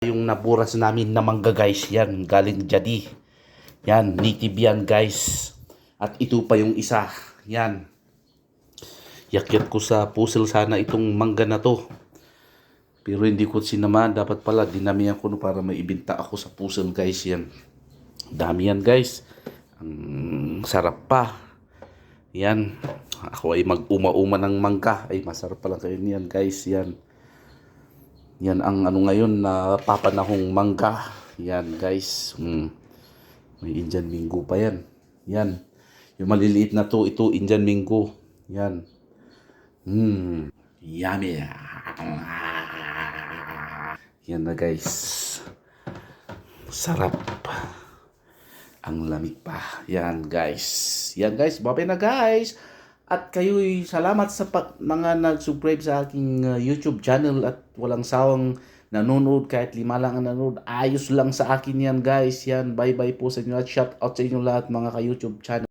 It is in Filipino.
yung naburas namin na mangga guys. Yan, galing Jadi. Yan, native yan guys. At ito pa yung isa. Yan. Yakyat ko sa puzzle sana itong mangga na to. Pero hindi ko sinama. Dapat pala dinamihan ko no para maibinta ako sa puzzle guys. Yan. Dami yan guys. Ang sarap pa. Yan. Ako ay mag-uma-uma ng mangga. Ay masarap pala kayo niyan guys. Yan. Yan ang ano ngayon na papanahong mangga. Yan guys. Hmm. May Indian Mingo pa yan. Yan. Yung maliliit na to, ito Indian Mingo. Yan. Hmm. Yummy. Yan na guys. Sarap. Ang lamig pa. Yan guys. Yan guys. Babay na guys. At kayo'y salamat sa pa- mga nag-subscribe sa aking uh, YouTube channel at walang sawang nanonood kahit lima lang ang nanonood. Ayos lang sa akin yan guys. Yan. Bye bye po sa inyo at shout out sa inyo lahat mga ka-YouTube channel.